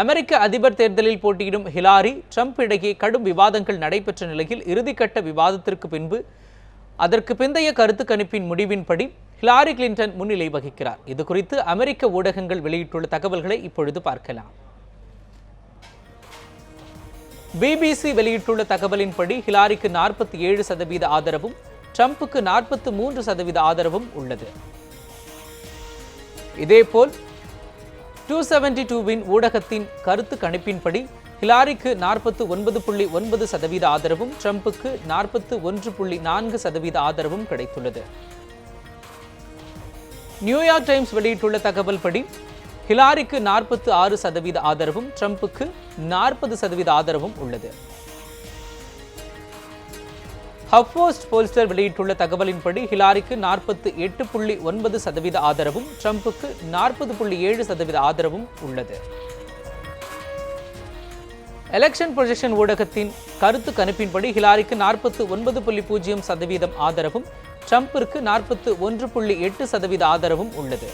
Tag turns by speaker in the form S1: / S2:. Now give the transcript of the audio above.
S1: அமெரிக்க அதிபர் தேர்தலில் போட்டியிடும் ஹிலாரி ட்ரம்ப் இடையே கடும் விவாதங்கள் நடைபெற்ற நிலையில் இறுதிக்கட்ட விவாதத்திற்கு பின்பு அதற்கு பிந்தைய கருத்து கணிப்பின் முடிவின்படி ஹிலாரி கிளின்டன் முன்னிலை வகிக்கிறார். இது குறித்து அமெரிக்க ஊடகங்கள் வெளியிட்டுள்ள தகவல்களை இப்பொழுது பார்க்கலாம். பிபிசி வெளியிட்டுள்ள தகவலின்படி ஹிலாரிக்கு நாற்பத்தி ஏழு சதவீத ஆதரவும் ட்ரம்ப்புக்கு நாற்பத்தி மூன்று சதவீத ஆதரவும் உள்ளது. இதேபோல் டூ செவன்டி டூவின் ஊடகத்தின் கருத்து கணிப்பின்படி ஹிலாரிக்கு நாற்பத்து ஒன்பது புள்ளி ஒன்பது சதவீத ஆதரவும் ட்ரம்புக்கு நாற்பத்து ஒன்று புள்ளி நான்கு சதவீத ஆதரவும் கிடைத்துள்ளது. நியூயார்க் டைம்ஸ் வெளியிட்டுள்ள தகவல் படி ஹிலாரிக்கு நாற்பத்து ஆறு சதவீத ஆதரவும் ட்ரம்புக்கு நாற்பது சதவீத ஆதரவும் உள்ளது. ஹஃபோஸ்ட் போல்ஸ்டர் வெளியிட்டுள்ள தகவலின்படி ஹிலாரிக்கு நாற்பத்து எட்டு புள்ளி ஒன்பது சதவீத ஆதரவும் ட்ரம்புக்கு நாற்பது புள்ளி ஏழு சதவீத ஆதரவும் உள்ளது. எலெக்ஷன் ப்ரொஜெக்ஷன் ஊடகத்தின் கருத்து கணிப்பின்படி ஹிலாரிக்கு நாற்பத்து ஒன்பது புள்ளி பூஜ்ஜியம் சதவீதம் ஆதரவும் ட்ரம்பிற்கு நாற்பத்து ஒன்று புள்ளி எட்டு சதவீத ஆதரவும் உள்ளது.